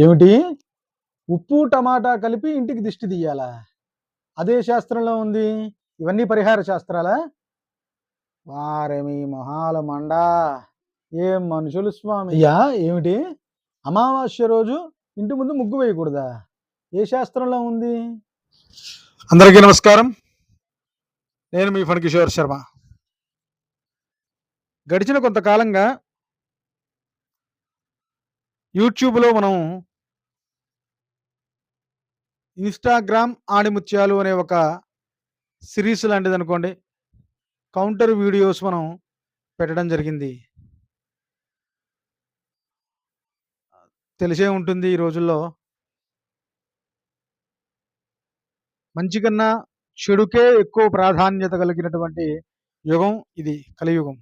ఏమిటి? ఉప్పు టమాటా కలిపి ఇంటికి దిష్టి తీయాలా? అదే శాస్త్రంలో ఉంది. ఇవన్నీ పరిహార శాస్త్రాలా? వారేమి మొహాల మండా. ఏం మనుషులు స్వామి? అయ్యా ఏమిటి? అమావాస్య రోజు ఇంటి ముందు ముగ్గు వేయకూడదా? ఏ శాస్త్రంలో ఉంది? అందరికీ నమస్కారం. నేను మీ ఫణికిషోర్ శర్మ. గడిచిన కొంతకాలంగా యూట్యూబ్లో మనం ఇన్స్టాగ్రామ్ ఆణిముత్యాలు అనే ఒక సిరీస్ లాంటిది అనుకోండి కౌంటర్ వీడియోస్ మనం పెట్టడం జరిగింది. తెలిసే ఉంటుంది ఈ రోజుల్లో. మంచి కన్నా చెడుకే ఎక్కువ ప్రాధాన్యత కలిగినటువంటి యుగం ఇది కలియుగం.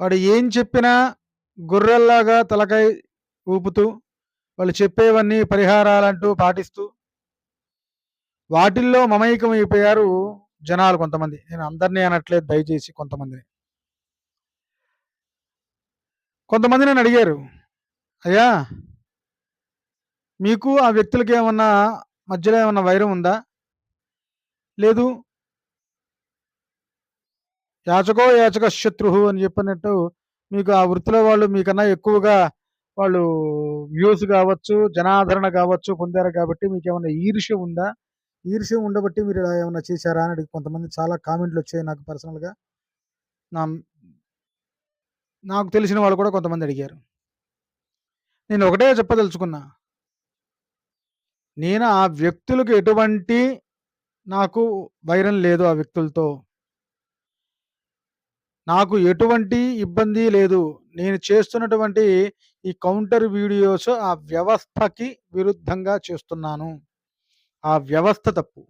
వాడు ఏం చెప్పినా గొర్రెల్లాగా తలకాయ ఊపుతూ వాళ్ళు చెప్పేవన్నీ పరిహారాలంటూ పాటిస్తూ వాటిల్లో మమైకం అయిపోయారు జనాలు కొంతమంది. నేను అందరినీ అనట్లేదు దయచేసి కొంతమందిని. కొంతమంది నన్ను అడిగారు అయ్యా మీకు ఆ వ్యక్తులకి ఏమన్నా మధ్యలో ఏమన్నా వైరం ఉందా? లేదు. యాచకో యాచక శత్రువు అని చెప్పినట్టు మీకు ఆ వృత్తిలో వాళ్ళు మీకన్నా ఎక్కువగా వాళ్ళు వ్యూస్ కావచ్చు జనాదరణ కావచ్చు పొందారు కాబట్టి మీకు ఏమైనా ఈర్ష్య ఉందా? ఈర్ష్య ఉండబట్టి మీరు ఇలా ఏమైనా చేశారా అని కొంతమంది చాలా కామెంట్లు వచ్చాయి నాకు పర్సనల్గా. నా నాకు తెలిసిన వాళ్ళు కూడా కొంతమంది అడిగారు. నేను ఒకటే చెప్పదలుచుకున్నా. నేను ఆ వ్యక్తులకు ఎటువంటి నాకు వైరం లేదు ఆ వ్యక్తులతో. నాకు ఎటువంటి ఇబ్బంది లేదు. నేను చేస్తున్నటువంటి ఈ కౌంటర్ వీడియోస్ ఆ వ్యవస్థకి విరుద్ధంగా చేస్తున్నాను. ఆ వ్యవస్థ తప్పు.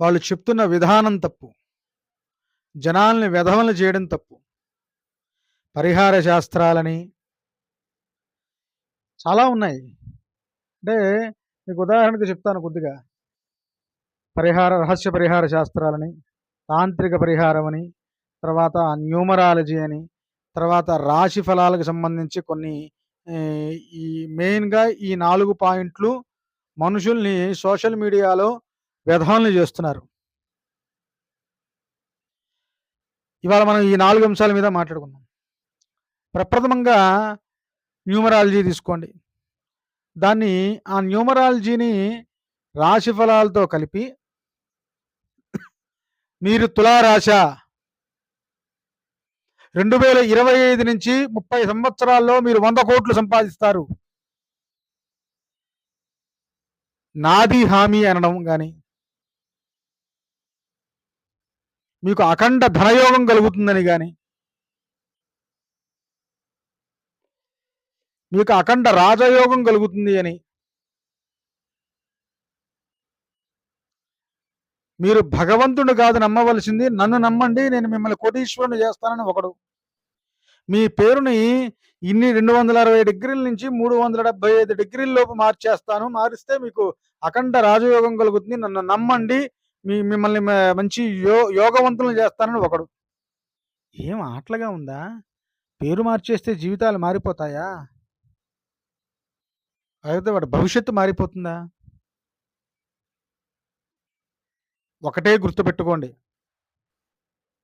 వాళ్ళు చెప్తున్న విధానం తప్పు. జనాల్ని వెధవలు చేయడం తప్పు. పరిహార శాస్త్రాలని చాలా ఉన్నాయి. అంటే మీకు ఉదాహరణకు చెప్తాను కొద్దిగా. పరిహార రహస్య పరిహార శాస్త్రాలని తాంత్రిక పరిహారం అని తర్వాత న్యూమరాలజీ అని తర్వాత రాశి ఫలాలకు సంబంధించి కొన్ని ఈ మెయిన్గా ఈ నాలుగు పాయింట్లు మనుషుల్ని సోషల్ మీడియాలో వ్యధాలను చేస్తున్నారు. ఇవాళ మనం ఈ నాలుగు అంశాల మీద మాట్లాడుకుందాం. ప్రప్రథమంగా న్యూమరాలజీ తీసుకోండి. దాన్ని ఆ న్యూమరాలజీని రాశి ఫలాలతో కలిపి మీరు తులారాశ రెండు వేల ఇరవై ఐదు నుంచి ముప్పై సంవత్సరాల్లో మీరు వంద కోట్లు సంపాదిస్తారు. నాది హామీ అనడం కానీ మీకు అఖండ ధనయోగం కలుగుతుందని కానీ మీకు అఖండ రాజయోగం కలుగుతుంది అని మీరు భగవంతుడు కాదు నమ్మవలసింది నన్ను నమ్మండి నేను మిమ్మల్ని కోటీశ్వరుని చేస్తానని ఒకడు మీ పేరుని ఇన్ని రెండు వందల అరవై డిగ్రీల నుంచి మూడు వందల డెబ్బై ఐదు డిగ్రీల లోపు మార్చేస్తాను. మారిస్తే మీకు అఖండ రాజయోగం కలుగుతుంది. నన్ను నమ్మండి. మీ మిమ్మల్ని మంచి యో యోగవంతులను చేస్తానని ఒకడు. ఏం ఆటలుగా ఉందా? పేరు మార్చేస్తే జీవితాలు మారిపోతాయా? అయితే వాడి భవిష్యత్తు మారిపోతుందా? ఒకటే గుర్తుపెట్టుకోండి.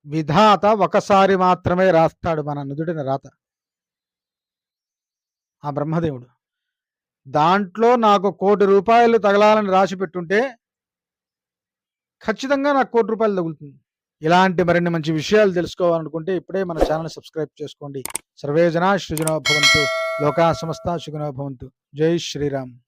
విధాత ఒకసారి మాత్రమే రాస్తాడు మన నుదుడిన రాత. ఆ బ్రహ్మదేవుడు. దాంట్లో నాకు కోటి రూపాయలు తగలాలని రాసి పెట్టుంటే ఖచ్చితంగా నాకు కోటి రూపాయలు తగులుతుంది. ఇలాంటి మరిన్ని మంచి విషయాలు తెలుసుకోవాలనుకుంటే ఇప్పుడే మన ఛానల్ సబ్స్క్రైబ్ చేసుకోండి. సర్వేజన సృజనోభవంతు లోకా సమస్త సుఖనో జై శ్రీరామ్.